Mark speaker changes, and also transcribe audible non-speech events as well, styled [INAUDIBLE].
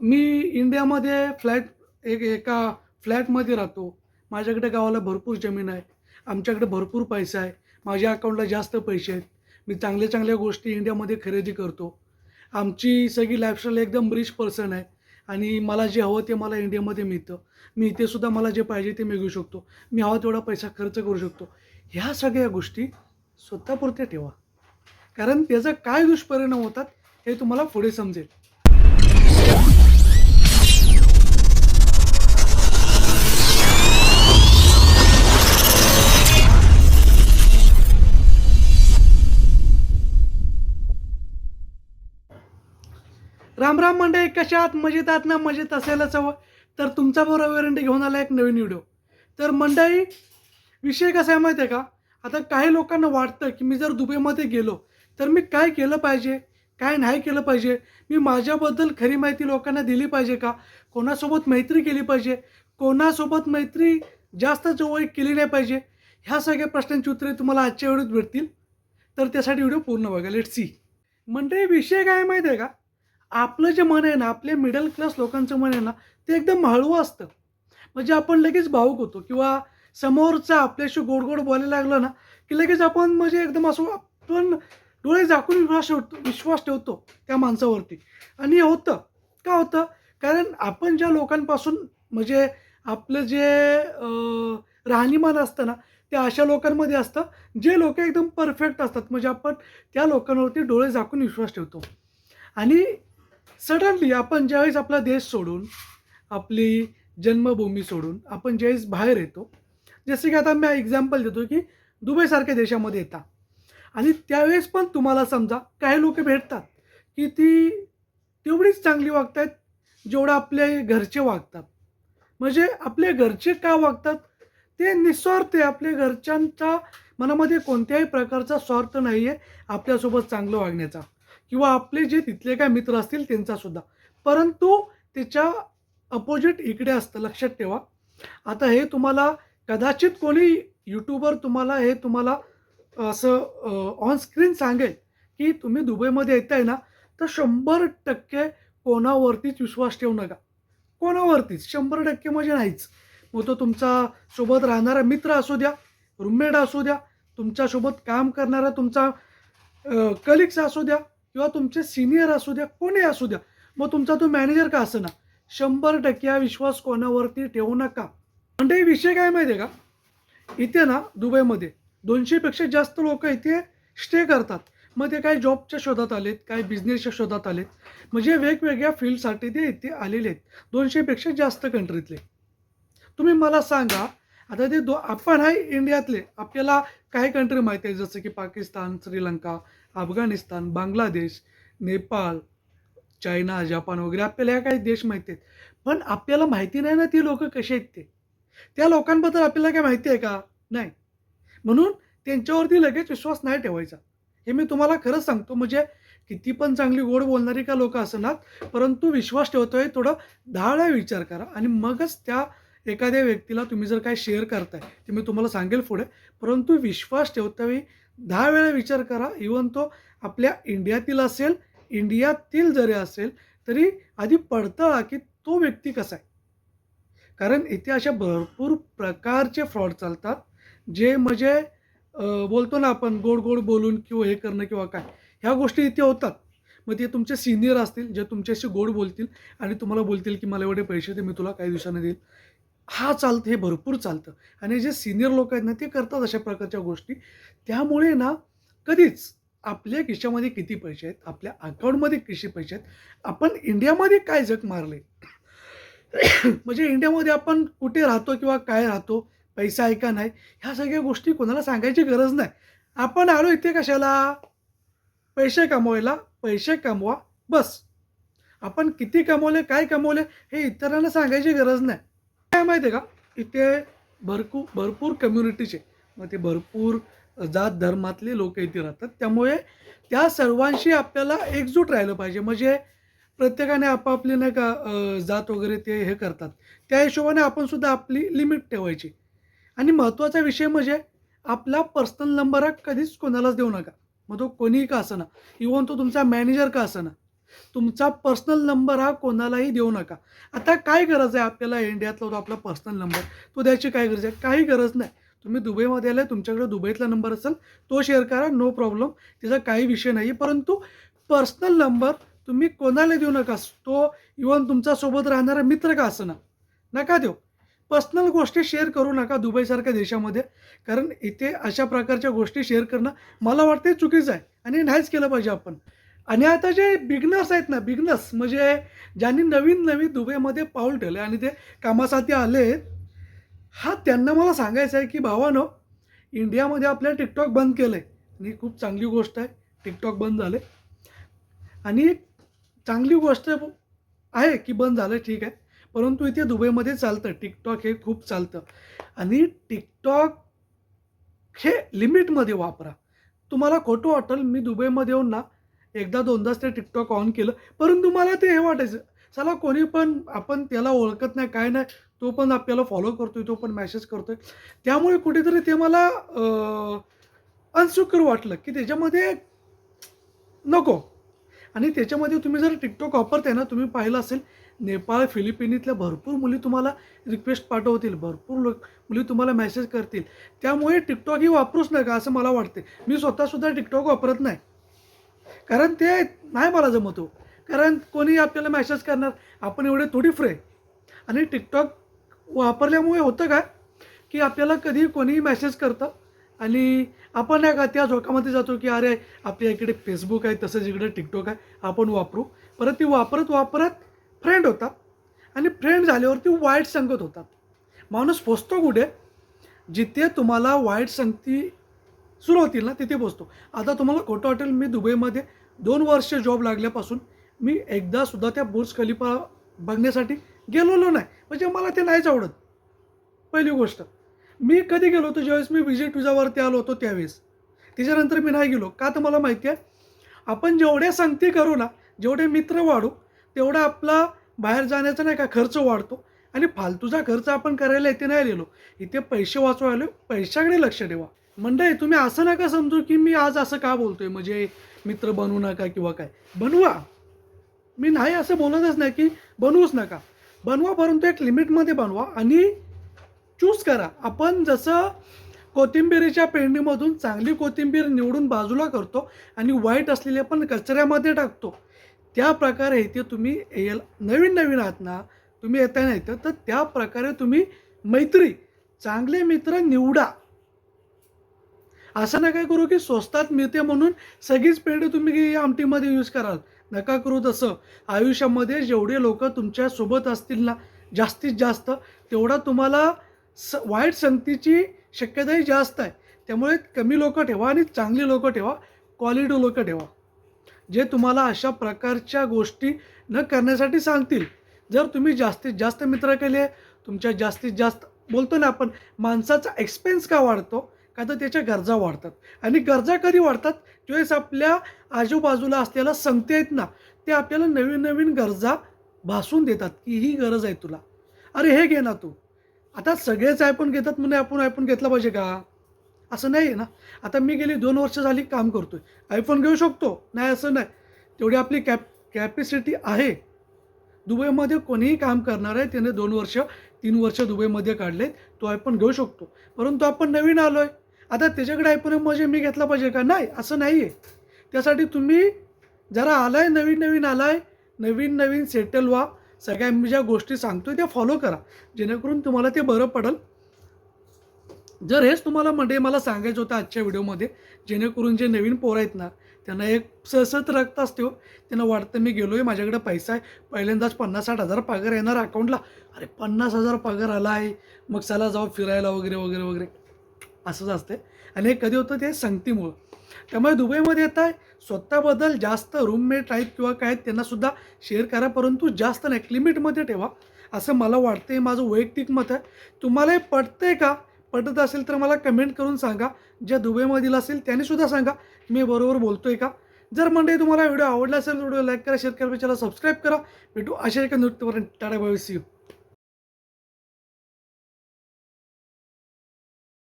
Speaker 1: मी इंडियामध्ये फ्लॅट एक एका फ्लॅटमध्ये राहतो. माझ्याकडे गावाला भरपूर जमीन आहे. आमच्याकडे भरपूर पैसा आहे. माझ्या अकाउंटला जास्त पैसे आहेत. मी चांगल्या चांगल्या गोष्टी इंडियामध्ये खरेदी करतो. आमची सगळी लाईफस्टाईल एकदम रिच पर्सन आहे. आणि मला जे हवं ते मला इंडियामध्ये मिळतं. मी इथेसुद्धा मला जे पाहिजे ते मिळू शकतो. मी हवा तेवढा पैसा खर्च करू शकतो. ह्या सगळ्या गोष्टी स्वतःपुरत्या ठेवा. कारण त्याचा काय दुष्परिणाम होतात हे तुम्हाला पुढे समजेल. राम राम मंडळी कशात मजेत आहात ना? मजेत असायलाच हवं. तर तुमचा बरोबर वेरंटी घेऊन आला एक नवीन व्हिडिओ. तर मंडळी विषय कसा आहे माहिती आहे का? आता काही लोकांना वाटतं की मी जर दुबईमध्ये गेलो तर मी काय केलं पाहिजे? काय नाही केलं पाहिजे? मी माझ्याबद्दल खरी माहिती लोकांना दिली पाहिजे का? कोणासोबत मैत्री केली पाहिजे? कोणासोबत मैत्री जास्त जवळ केली नाही पाहिजे? ह्या सगळ्या प्रश्नांची उत्तरे तुम्हाला आजच्या व्हिडिओत भेटतील. तर त्यासाठी व्हिडिओ पूर्ण बघा. लेट सी म्हणजे विषय काय माहिती आहे का? आपलं जे मन आहे ना आपल्या मिडल क्लास लोकांचं मन आहे ना ते एकदम हळवं असतं. म्हणजे आपण लगेच भाऊक होतो किंवा समोरचा आपल्याशी गोड गोड बोलायला लागलं ना की लगेच आपण म्हणजे एकदम असं आपण डोळे झाकून विश्वास ठेवतो विश्वास ठेवतो त्या माणसावरती. आणि होतं. का होतं? कारण आपण ज्या लोकांपासून म्हणजे आपलं जे राहणीमान असतं ना ते अशा लोकांमध्ये असतं जे लोक एकदम परफेक्ट असतात. म्हणजे आपण त्या लोकांवरती डोळे झाकून विश्वास ठेवतो. आणि सडनली आपण ज्यावेळेस आपला देश सोडून आपली जन्मभूमी सोडून आपण ज्यावेळेस बाहेर येतो जसे की आता मी एक्झाम्पल देतो की दुबईसारख्या देशामध्ये येता. आणि त्यावेळेस पण तुम्हाला समजा काही लोक भेटतात की ती तेवढीच चांगली वागतात जेवढं आपले घरचे वागतात. म्हणजे आपले घरचे का वागतात? ते निस्वार्थ आहे. आपल्या घरच्यांचा मनामध्ये कोणत्याही प्रकारचा स्वार्थ नाही आहे आपल्यासोबत चांगलं वागण्याचा. किंवा आपले जे तिथले काय मित्र असतील त्यांचासुद्धा परंतु त्याच्या अपोजिट इकडे असतं लक्षात ठेवा. आता हे तुम्हाला कदाचित कोणी यूट्यूबर तुम्हाला हे तुम्हाला असं ऑन स्क्रीन सांगेल की तुम्ही दुबईमध्ये येताय ना तर शंभर टक्के कोणावरतीच विश्वास ठेवू नका. कोणावरतीच शंभर टक्के म्हणजे नाहीच. मग तो तुमचा सोबत राहणारा मित्र असू द्या रूममेट असू द्या तुमच्यासोबत काम करणारा तुमचा कलिग्स असू द्या किंवा तुमचे सिनियर असू द्या कोणी असू द्या मग तुमचा तो मॅनेजर का असं ना शंभर टक्के हा विश्वास कोणावरती ठेवू नका. म्हणजे विषय काय माहिती आहे का? इथे ना दुबईमध्ये दोनशेपेक्षा जास्त लोक इथे स्टे करतात. मग ते काही जॉबच्या शोधात आलेत काही बिझनेसच्या शोधात आलेत. म्हणजे वेगवेगळ्या फील्डसाठी ते इथे आलेले आहेत. दोनशेपेक्षा जास्त कंट्रीतले तुम्ही मला सांगा आता ते दो आपण आहे इंडियातले. आपल्याला काही कंट्री माहिती आहे जसं की पाकिस्तान श्रीलंका अफगाणिस्तान बांगलादेश नेपाळ चायना जपान वगैरे आपल्याला ह्या काही देश माहिती आहेत. पण आपल्याला माहिती नाही ना ती लोक कसे आहेत ते. त्या लोकांबद्दल आपल्याला काय माहिती आहे का? नाही. म्हणून त्यांच्यावरती लगेच विश्वास नाही ठेवायचा. हे मी तुम्हाला खरंच सांगतो म्हणजे किती पण चांगली गोड बोलणारी का लोक असणार परंतु विश्वास ठेवतोय थोडं दहा विचार करा आणि मगच त्या एखाद्या व्यक्तीला तुम्ही जर काय शेअर करताय ते मी तुम्हाला सांगेल पुढे परंतु विश्वास ठेवतावेळी दहा वेळा विचार करा. इवन तो आपल्या इंडियातील असेल इंडियातील जरी असेल तरी आधी पडताळा की तो व्यक्ती कसा आहे? कारण इथे अशा भरपूर प्रकारचे फ्रॉड चालतात. जे म्हणजे बोलतो ना आपण गोड गोड बोलून किंवा हे करणं किंवा काय ह्या गोष्टी इथे होतात. मग ते तुमचे सिनियर असतील जे तुमच्याशी गोड बोलतील आणि तुम्हाला बोलतील की मला एवढे पैसे दे मी तुला काही दिवसांनी देईल. हा चालतं हे भरपूर चालतं. आणि जे सिनियर लोक आहेत ना ते करतात अशा प्रकारच्या गोष्टी. त्यामुळे ना कधीच आपल्या खिशामध्ये किती पैसे आहेत आपल्या अकाउंटमध्ये किती पैसे आहेत आपण इंडियामध्ये काय जग मारले [COUGHS] म्हणजे इंडियामध्ये आपण कुठे राहतो किंवा काय राहतो पैसा आहे का नाही ह्या सगळ्या गोष्टी कोणाला सांगायची गरज नाही. आपण आलो इथे कशाला? पैसे कमवायला पैसे कमवा बस. आपण किती कमवले काय कमवले हे इतरांना सांगायची गरज नाही. माहिती आहे का? इथे भरपूर भरपूर कम्युनिटीचे मग ते भरपूर जात धर्मातले लोक इथे राहतात. त्यामुळे त्या सर्वांशी आपल्याला एकजूट राहिलं पाहिजे. म्हणजे प्रत्येकाने आपापली नाही का जात वगैरे ते हे करतात. त्या हिशोबाने आपण सुद्धा आपली लिमिट ठेवायची. आणि महत्त्वाचा विषय म्हणजे आपला पर्सनल नंबर हा कधीच कोणालाच देऊ नका. मग तो कोणीही का असेना. इवन तो तुमचा मॅनेजर का असेना. तुमचा पर्सनल नंबर हा कोणालाही देऊ नका. आता काय गरज आहे आपल्याला इंडियातला तो आपला पर्सनल नंबर तो द्यायची काय गरज आहे? काही गरज नाही. तुम्ही दुबईमध्ये आले तुमच्याकडे दुबईतला नंबर असेल तो शेअर करा नो प्रॉब्लेम त्याचा काही विषय नाही. परंतु पर्सनल नंबर तुम्ही कोणाला देऊ नका? तो इवन तुमच्यासोबत राहणारा मित्र का असं ना नका देऊ. पर्सनल गोष्टी शेअर करू नका दुबईसारख्या देशामध्ये. कारण इथे अशा प्रकारच्या गोष्टी शेअर करणं मला वाटते चुकीचं आहे. आणि नाहीच केलं पाहिजे आपण. आणि आता जे बिगनर्स आहेत ना बिगनर्स म्हणजे ज्यांनी नवीन नवीन दुबईमध्ये पाऊल ठेवले आणि ते कामासाठी आले हा त्यांना मला सांगायचं आहे की भावानो इंडियामध्ये आपल्या टिकटॉक बंद केलं आहे आणि खूप चांगली गोष्ट आहे टिकटॉक बंद झाले आणि एक चांगली गोष्ट आहे की बंद झालं ठीक आहे. परंतु इथे दुबईमध्ये चालतं टिकटॉक हे खूप चालतं. आणि टिकटॉक हे लिमिटमध्ये वापरा. तुम्हाला खोटं वाटेल मी दुबईमध्ये येऊन ना एकदा दोनदाच ते टिकटॉक ऑन केलं. परंतु मला ते हे वाटायचं चला कोणी पण आपण त्याला ओळखत नाही काय नाही तो पण आपल्याला फॉलो करतोय तो पण मॅसेज करतोय. त्यामुळे कुठेतरी ते मला अनसुकर वाटलं की त्याच्यामध्ये नको. आणि त्याच्यामध्ये तुम्ही जर टिकटॉक वापरताय ना तुम्ही पाहिलं असेल नेपाळ फिलिपिनीतल्या भरपूर मुली तुम्हाला रिक्वेस्ट पाठवतील भरपूर लोक मुली तुम्हाला मेसेज करतील. त्यामुळे टिकटॉक ही वापरूच नका असं मला वाटते मी स्वतःसुद्धा टिकटॉक वापरत नाही. कारण ते नाही मला जमतो हो. कारण कोणी आपल्याला मॅसेज करणार आपण एवढे थोडी फ्रे आणि टिकटॉक वापरल्यामुळे होतं काय की आपल्याला कधी कोणीही मेसेज करतं आणि आपण नाही का त्या झोकामध्ये जातो की अरे आपल्या इकडे फेसबुक आहे तसंच इकडे टिकटॉक आहे आपण वापरू. परत ती वापरत वापरत फ्रेंड होतात. आणि फ्रेंड झाल्यावरती वाईट संगत होतात. माणूस पोचतो कुठे? जिथे तुम्हाला वाईट संगती सुरू होतील ना तिथे पोचतो आता तुम्हाला खोटं वाटेल मी दुबईमध्ये दोन वर्ष जॉब लागल्यापासून मी एकदासुद्धा त्या बुर्ज खलिफा बघण्यासाठी गेलेलो नाही. म्हणजे मला ते नाहीच आवडत. पहिली गोष्ट. मी कधी गेलो होतो? ज्यावेळेस मी विजिट विजावरती आलो होतो त्यावेळेस. त्याच्यानंतर मी नाही गेलो. का तर मला माहिती आहे आपण जेवढ्या संगती करू ना जेवढे मित्र वाढू तेवढा आपला बाहेर जाण्याचा नाही का खर्च वाढतो. आणि फालतूचा खर्च आपण करायला इथे नाही लिहिलो इथे पैसे वाचवायला पैशाकडे लक्ष ठेवा. मंडळी तुम्ही असं नका समजू की मी आज असं का बोलतोय? म्हणजे मित्र बनवू नका किंवा काय. बनवा. मी नाही असं बोलतच नाही की बनवूच नका. बनवा परंतु एक लिमिटमध्ये बनवा आणि चूज करा. आपण जसं कोथिंबिरीच्या पेंडीमधून चांगली कोथिंबीर निवडून बाजूला करतो आणि वाईट असलेले पण कचऱ्यामध्ये टाकतो. त्या प्रकारे इथे तुम्ही येल नवीन नवीन आहात ना तुम्ही येता नाही तर त्या प्रकारे तुम्ही मैत्री चांगले मित्र निवडा. असं नका करू की स्वस्तात मिळते म्हणून सगळीच पेंडी तुम्ही आमटीमध्ये यूज कराल. नका करू तसं. आयुष्यामध्ये जेवढे लोक तुमच्यासोबत असतील ना जास्तीत जास्त तेवढा तुम्हाला स वाईट संगतीची शक्यताही जास्त आहे. त्यामुळे कमी लोक ठेवा आणि चांगली लोक ठेवा क्वालिटी लोक ठेवा. जे तुम्हाला अशा प्रकारच्या गोष्टी न करण्यासाठी सांगतील. जर तुम्ही जास्तीत जास्त मित्र केले तुमच्या जास्तीत जास्त बोलतो ना आपण माणसाचा एक्सपेन्स का वाढतो? का तर त्याच्या गरजा वाढतात. आणि गरजा कधी वाढतात? ज्यावेळेस आपल्या आजूबाजूला असलेल्या संगते आहेत ना ते आपल्याला नवीन नवीन गरजा भासून देतात की ही गरज आहे तुला. अरे हे घे ना तू. आता सगळेच आयफोन घेतात म्हणून आपण आयफोन घेतला पाहिजे का? असं नाही आहे ना. आता मी गेली दोन वर्ष झाली काम करतोय. आयफोन घेऊ शकतो? नाही असं नाही. तेवढी आपली कॅप कॅपॅसिटी आहे. दुबईमध्ये कोणीही काम करणार आहे त्याने दोन वर्ष तीन वर्ष दुबईमध्ये काढले तो आयफोन घेऊ शकतो. परंतु आपण नवीन आलो आहे आता त्याच्याकडे आयफोन म्हणजे मी घेतला पाहिजे का? नाही असं नाही आहे त्यासाठी तुम्ही जरा आलाय नवीन नवीन आलाय नवीन नवीन सेटल व्हा. सगळ्या मी ज्या गोष्टी सांगतोय त्या फॉलो करा. जेणेकरून तुम्हाला ते बरं पडेल. जर हेच तुम्हाला म्हणजे मला सांगायचं होतं आजच्या व्हिडिओमध्ये जेणेकरून जे नवीन पोरं आहेत ना त्यांना एक सहसत रक्त असतो. त्यांना वाटतं मी गेलो आहे माझ्याकडे पैसा आहे. पहिल्यांदाच पन्नास साठ हजार पगार येणार अकाउंटला अरे पन्नास हजार पगार आला आहे मग चला जाऊ फिरायला वगैरे वगैरे वगैरे. असंच असते आणि हे कधी होतं? ते संगतीमुळं. त्यामुळे दुबईमध्ये येत आहे स्वतःबद्दल जास्त रूममेट आहेत किंवा काय आहेत त्यांनासुद्धा शेअर करा परंतु जास्त नाही. लिमिटमध्ये ठेवा. असं मला वाटतं हे माझं वैयक्तिक मत आहे. तुम्हाला हे पटतंय का? पटत असेल तर मला कमेंट करून सांगा. ज्या दुबईमधील असेल त्यांनीसुद्धा सांगा. मी बरोबर बोलतो आहे का? जर मंडळी तुम्हाला व्हिडिओ आवडला असेल व्हिडिओ लाईक करा शेअर करा चॅनल सबस्क्राईब करा. भेटू अशा एका नृत्यपर्यंत. Tata bye see you